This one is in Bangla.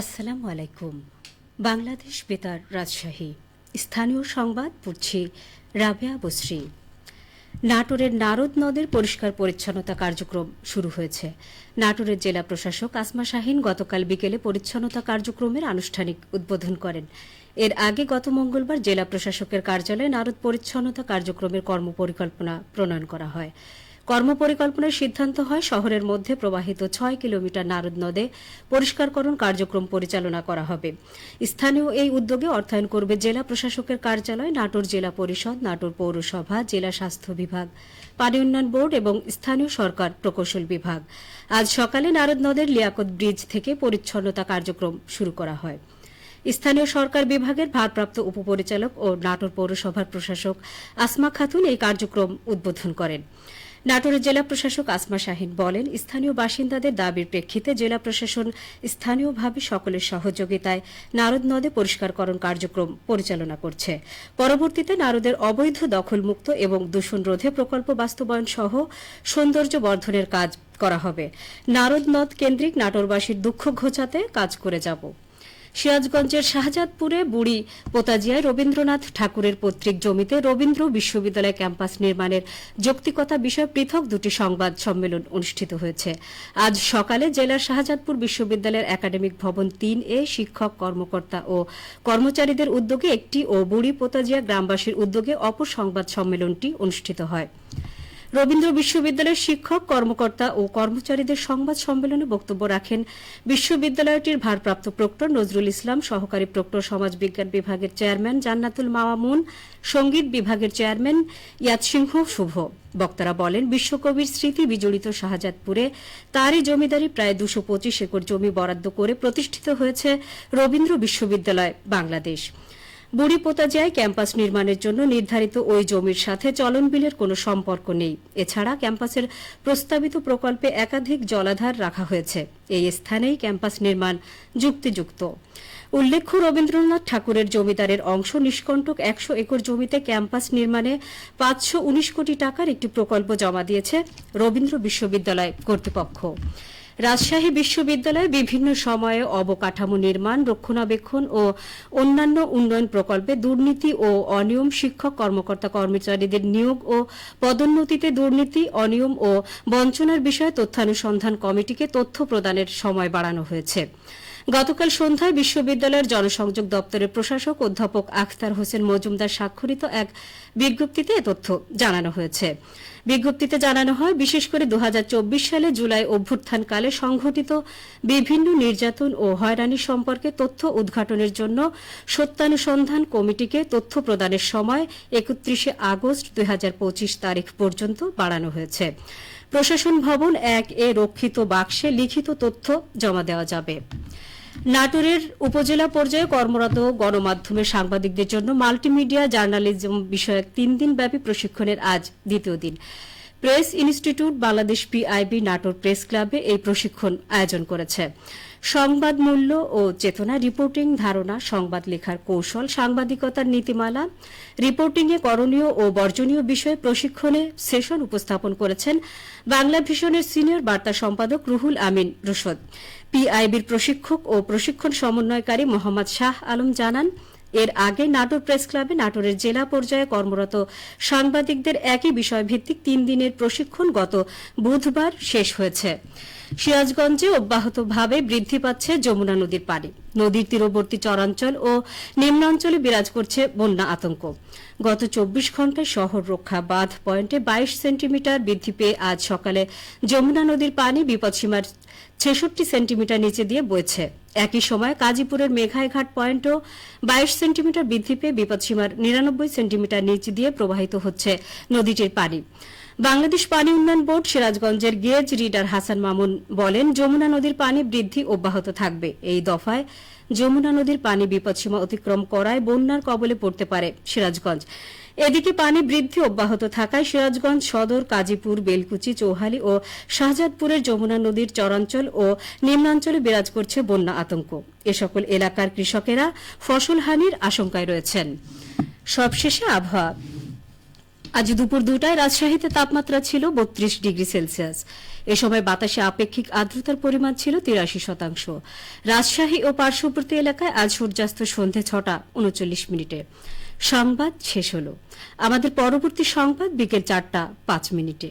আসসালামু আলাইকুম। বাংলাদেশ বেতার রাজশাহী। স্থানীয় সংবাদ পড়ছি রাবেয়া বসরি নাটোরের নারদ নদের পরিষ্কার পরিচ্ছন্নতা কার্যক্রম শুরু হয়েছে। নাটোরের জেলা প্রশাসক আসমা শাহিন গতকাল বিকেলে পরিচ্ছন্নতা কার্যক্রমের আনুষ্ঠানিক উদ্বোধন করেন। এর আগে গত মঙ্গলবার জেলা প্রশাসকের কার্যালয়ে নারদ পরিচ্ছন্নতা কার্যক্রমের কর্মপরিকল্পনা প্রণয়ন করা হয়। কর্মপরিকল্পনার সিদ্ধান্ত হয় শহরের মধ্যে প্রবাহিত ছয় কিলোমিটার নারদ নদে পরিষ্কারকরণ কার্যক্রম পরিচালনা করা হবে। স্থানীয় এই উদ্যোগে অর্থায়ন করবে জেলা প্রশাসকের কার্যালয়, নাটোর জেলা পরিষদ, নাটোর পৌরসভা, জেলা স্বাস্থ্য বিভাগ, পানি উন্নয়ন বোর্ড এবং স্থানীয় সরকার প্রকৌশল বিভাগ। আজ সকালে নারদ নদের লিয়াকত ব্রিজ থেকে পরিচ্ছন্নতা কার্যক্রম শুরু করা হয়। স্থানীয় সরকার বিভাগের ভারপ্রাপ্ত উপপরিচালক ও নাটোর পৌরসভার প্রশাসক আসমা খাতুন এই কার্যক্রম উদ্বোধন করেন। নাটোরের জেলা প্রশাসক আসমা শাহিন বলেন, স্থানীয় বাসিন্দাদের দাবির প্রেক্ষিতে জেলা প্রশাসন স্থানীয়ভাবে সকলের সহযোগিতায় নারদ নদে পরিষ্কারকরণ কার্যক্রম পরিচালনা করছে। পরবর্তীতে নারদের অবৈধ দখলমুক্ত এবং দূষণ রোধে প্রকল্প বাস্তবায়ন সহ সৌন্দর্য বর্ধনের কাজ করা হবে। নারদ নদ কেন্দ্রিক নাটোরবাসীর দুঃখ ঘোচাতে কাজ করে যাব। সিরাজগঞ্জের শাহজাদপুরে বুড়ি পোতাজিয়ায় রবীন্দ্রনাথ ঠাকুরের পৈতৃক জমিতে রবীন্দ্র বিশ্ববিদ্যালয় ক্যাম্পাস নির্মাণের যৌক্তিকতা বিষয়ে পৃথক দুটি সংবাদ সম্মেলন অনুষ্ঠিত হয়েছে। আজ সকালে জেলার শাহজাদপুর বিশ্ববিদ্যালয়ের একাডেমিক ভবন তিন এ শিক্ষক, কর্মকর্তা ও কর্মচারীদের উদ্যোগে একটি ও বুড়ি পোতাজিয়া গ্রামবাসীর উদ্যোগে অপর সংবাদ সম্মেলনটি অনুষ্ঠিত হয়। রবীন্দ্র বিশ্ববিদ্যালয়ের শিক্ষক, কর্মকর্তা ও কর্মচারীদের সংবাদ সম্মেলনে বক্তব্য রাখেন বিশ্ববিদ্যালয়টির ভারপ্রাপ্ত প্রক্টর নজরুল ইসলাম, সহকারী প্রক্টর সমাজ বিজ্ঞান বিভাগের চেয়ারম্যান জান্নাতুল মামামুন, সংগীত বিভাগের চেয়ারম্যান ইয়াদসিংহ শুভ। বক্তারা বলেন, বিশ্বকবির স্মৃতি বিজড়িত শাহজাদপুরে তারই জমিদারি প্রায় দুশো পঁচিশ একর জমি বরাদ্দ করে প্রতিষ্ঠিত হয়েছে রবীন্দ্র বিশ্ববিদ্যালয়, বাংলাদেশ। বুড়ি পোতাজিয়ায় ক্যাম্পাস নির্মাণের জন্য নির্ধারিত ওই জমির সাথে চলন বিলের কোনো সম্পর্ক নেই। এছাড়া ক্যাম্পাসের প্রস্তাবিত প্রকল্পে একাধিক জলাধার রাখা হয়েছে। এই স্থানেই ক্যাম্পাস নির্মাণ যুক্তিযুক্ত। উল্লেখ্য, রবীন্দ্রনাথ ঠাকুরের জমিদারের অংশ নিষ্কণ্টক একশো একর জমিতে ক্যাম্পাস নির্মাণে পাঁচশো উনিশ কোটি টাকার একটি প্রকল্প জমা দিয়েছে রবীন্দ্র বিশ্ববিদ্যালয় কর্তৃপক্ষ। রাজশাহী বিশ্ববিদ্যালয়ে বিভিন্ন সময়ে অবকাঠামো নির্মাণ, রক্ষণাবেক্ষণ ও অন্যান্য উন্নয়ন প্রকল্পে দুর্নীতি ও অনিয়ম শিক্ষক কর্মকর্তা কর্মচারীদের নিয়োগ ও পদোন্নতিতে দুর্নীতি, অনিয়ম ও বঞ্চনার বিষয়ে তথ্যানুসন্ধান কমিটিকে তথ্য প্রদানের সময় বাড়ানো হয়েছে। গতকাল সন্ধ্যায় বিশ্ববিদ্যালয়ের জনসংযোগ দপ্তরের প্রশাসক অধ্যাপক আখতার হোসেন মজুমদার স্বাক্ষরিত এক বিজ্ঞপ্তিতে এ তথ্য জানানো হয়েছে। বিজ্ঞপ্তিতে জানানো হয়, বিশেষ করে দু হাজার চব্বিশ সালে জুলাই অভ্যুত্থানকালে সংঘটিত বিভিন্ন নির্যাতন ও হয়রানি সম্পর্কে তথ্য উদ্ঘাটনের জন্য সত্যানুসন্ধান কমিটিকে তথ্য প্রদানের সময় একত্রিশে আগস্ট দুই হাজার পঁচিশ তারিখ পর্যন্ত বাড়ানো হয়েছে। প্রশাসন ভবন এক এ রক্ষিত বাক্সে লিখিত তথ্য জমা দেওয়া যাবে। নাটোরের উপজেলা পর্যায়ে কর্মরত গণমাধ্যমের সাংবাদিকদের জন্য মাল্টিমিডিয়া জার্নালিজম বিষয়ক তিন দিন ব্যাপী প্রশিক্ষণের আজ দ্বিতীয় দিন। Press institute Bangladesh PIB Natore press ক্লাবে এই প্রশিক্ষণ আয়োজন করেছে। সংবাদ মূল্য ও চেতনা রিপোর্টিং ধারণা, সংবাদ লেখার কৌশল, সাংবাদিকতার নীতিমালা রিপোর্টিংয়ে করণীয় ও বর্জনীয় বিষয়ে প্রশিক্ষণে সেশন উপস্থাপন করেছেন বাংলা ভিশনের সিনিয়র বার্তা সম্পাদক রুহুল আমিন রুশদ। পিআইবির প্রশিক্ষক ও প্রশিক্ষণ সমন্বয়কারী মোহাম্মদ শাহ আলম জানান এর আগে নাটোর প্রেস ক্লাবে নাটোরের জেলা পর্যায়ে কর্মরত সাংবাদিকদের একই বিষয়ভিত্তিক তিন দিনের প্রশিক্ষণ গত বুধবার শেষ হয়েছে। সিরাজগঞ্জে অব্যাহতভাবে বৃদ্ধি পাচ্ছে যমুনা নদীর পানি। নদীর তীরবর্তী চরাঞ্চল ও নিম্নাঞ্চলে বিরাজ করছে বন্যা আতঙ্ক। গত চব্বিশ ঘন্টায় শহর রক্ষা বাঁধ পয়েন্টে বাইশ সেন্টিমিটার বৃদ্ধি পেয়ে আজ সকালে যমুনা নদীর পানি বিপদসীমার ছেষট্টি সেন্টিমিটার নিচে দিয়ে বইছে। একই সময় কাজীপুরের মেঘাইঘাট পয়েন্টও বাইশ সেন্টিমিটার বৃদ্ধি পেয়ে বিপদসীমার নিরানব্বই সেন্টিমিটার নিচ দিয়ে প্রবাহিত হচ্ছে নদীটির পানি। বাংলাদেশ পানি উন্নয়ন বোর্ড সিরাজগঞ্জের গেজ রিডার হাসান মামুন বলেন, যমুনা নদীর পানি বৃদ্ধি অব্যাহত থাকবে। এই দফায় যমুনা নদীর পানি বিপদসীমা অতিক্রম করায় বন্যার কবলে পড়তে পারে সিরাজগঞ্জ। এদিকে পানি বৃদ্ধি অব্যাহত থাকায় সিরাজগঞ্জ সদর, কাজীপুর, বেলকুচি, চৌহালি ও শাহজাদপুরের যমুনা নদীর চরাঞ্চল ও নিম্নাঞ্চলে বিরাজ করছে বন্যা আতঙ্ক। এ সকল এলাকার কৃষকেরা ফসল হানির আশঙ্কায় রয়েছেন। সবশেষে আবহাওয়া। আজ দুপুর দুটায় রাজশাহীতে তাপমাত্রা ছিল বত্রিশ ডিগ্রি সেলসিয়াস। এ সময় বাতাসে আপেক্ষিক আর্দ্রতার পরিমাণ ছিল তিরাশি শতাংশ। রাজশাহী ও পার্শ্ববর্তী এলাকায় আজ সূর্যাস্ত সন্ধে ছটা উনচল্লিশ মিনিটে। সংবাদ শেষ হল। আমাদের পরবর্তী সংবাদ বিকেল চারটা পাঁচ মিনিটে।